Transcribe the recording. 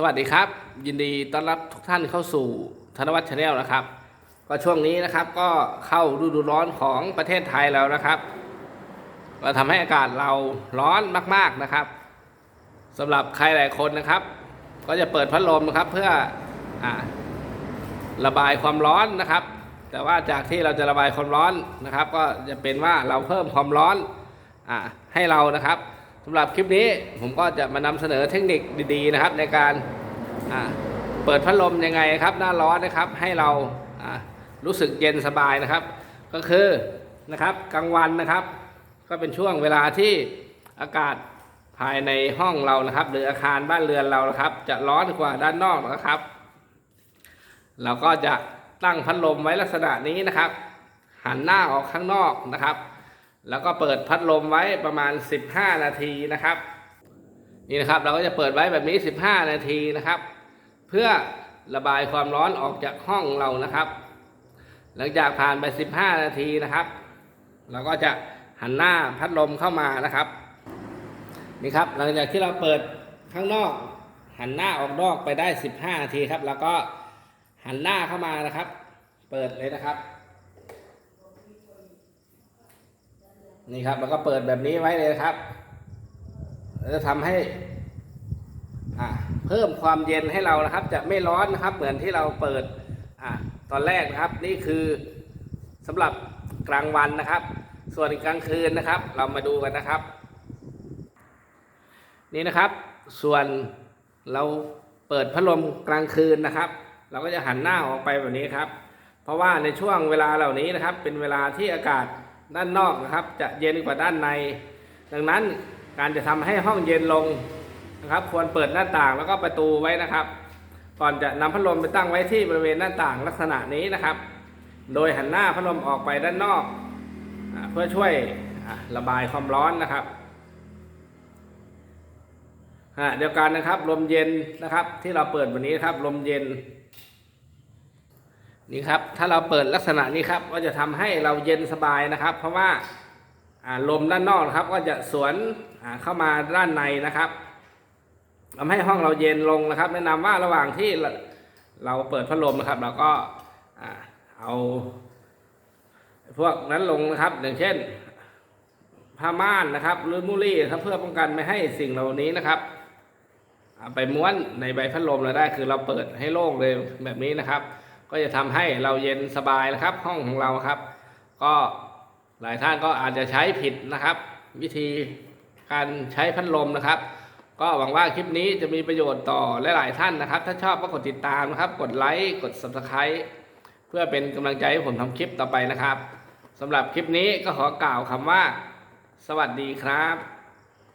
สวัสดีครับ ยินดีต้อนรับทุกท่านเข้าสู่ธนวัฒน์ชาแนลนะครับ ก็ช่วงนี้นะครับก็เข้าฤดูร้อนของประเทศไทยแล้วนะครับก็ทำให้อากาศเราร้อนมาก ๆนะครับสำหรับใครหลายคนนะครับ ก็จะเปิดพัดลมนะครับเพื่ออระบายความร้อนนะครับ แต่ว่าจากที่เราจะระบายความร้อนนะครับ ก็จะเป็นว่าเราเพิ่มความร้อนอให้เรานะครับำหรับคลิปนี้ผมก็จะมานำเสนอเทคนิคดีๆนะครับ ในการเปิดพัดลมยังไงครับ หน้าร้อนนะครับให้เราอ่ารู้สึกเย็นสบายนะครับ ก็คือนะครับกลางวันนะครับ ก็เป็นช่วงเวลาที่อากาศภายในห้องเรานะครับ หรืออาคารบ้านเรือนเรานะครับ จะร้อนกว่าด้านนอกนะครับ เราก็จะตั้งพัดลมไว้ลักษณะนี้นะครับ หันหน้าออกข้างนอกนะครับ แล้วก็เปิดพัดลมไว้ประมาณ 15 นาทีนะครับ นี่นะครับเราก็จะเปิดไว้แบบนี้ 15 นาทีนะครับ เพื่อระบายความร้อนออกจากห้องเรานะครับ หลังจากผ่านไป 15 นาทีนะครับ เราก็จะหันหน้าพัดลมเข้ามานะครับ นี่ครับหลังจากที่เราเปิดข้างนอก หันหน้าออกนอกไปได้ 15 นาทีครับ แล้วก็หันหน้าเข้ามานะครับ เปิดเลยนะครับ นี่ครับแล้วก็เปิดแบบนี้ไว้เลยครับจะทำให้อ่าเพิ่มความเย็นให้เรานะครับ จะไม่ร้อนนะครับ เหมือนที่เราเปิดอ่าตอนแรกนะครับ นี่คือสำหรับกลางวันนะครับ ส่วนกลางคืนนะครับ เรามาดูกันนะครับ นี่นะครับ ส่วนเราเปิดพัดลมกลางคืนนะครับ เราก็จะหันหน้าออกไปแบบนี้ครับ เพราะว่าในช่วงเวลาเหล่านี้นะครับ เป็นเวลาที่อากาศ ด้านนอกนะครับ จะเย็นกว่าด้านใน ดังนั้นการจะทำให้ห้องเย็นลงนะครับ ควรเปิดหน้าต่างแล้วก็ประตูไว้นะครับ ก่อนจะนำพัดลมไปตั้งไว้ที่บริเวณหน้าต่างลักษณะนี้นะครับ โดยหันหน้าพัดลมออกไปด้านนอกเพื่อช่วยระบายความร้อนนะครับเดียวกันนะครับลมเย็นนะครับ ที่เราเปิดวันนี้นะครับลมเย็น นี่ครับ ถ้าเราเปิดลักษณะนี้ครับ ก็จะทำให้เราเย็นสบายนะครับ เพราะว่าลมด้านนอกครับ ก็จะสวนเข้ามาด้านในนะครับทำให้ห้องเราเย็นลงนะครับ แนะนำว่าระหว่างที่เราเปิดพัดลมนะครับ เราก็เอาพวกนั้นลงนะครับ อย่างเช่นผ้าม่านนะครับ หรือมูลี่ครับเพื่อป้องกันไม่ให้สิ่งเหล่านี้นะครับไปม้วนในใบพัดลมเราได้คือเราเปิดให้โล่งเลยแบบนี้นะครับ ก็จะทำให้เราเย็นสบายนะครับ ห้องของเราครับ ก็หลายท่านก็อาจจะใช้ผิดนะครับ วิธีการใช้พัดลมนะครับ ก็หวังว่าคลิปนี้จะมีประโยชน์ต่อหลายๆท่านนะครับ ถ้าชอบก็กดติดตามนะครับ กดไลค์กด subscribe เพื่อเป็นกำลังใจให้ผมทำคลิปต่อไปนะครับสำหรับคลิปนี้ก็ขอกล่าวคำว่า สวัสดีครับ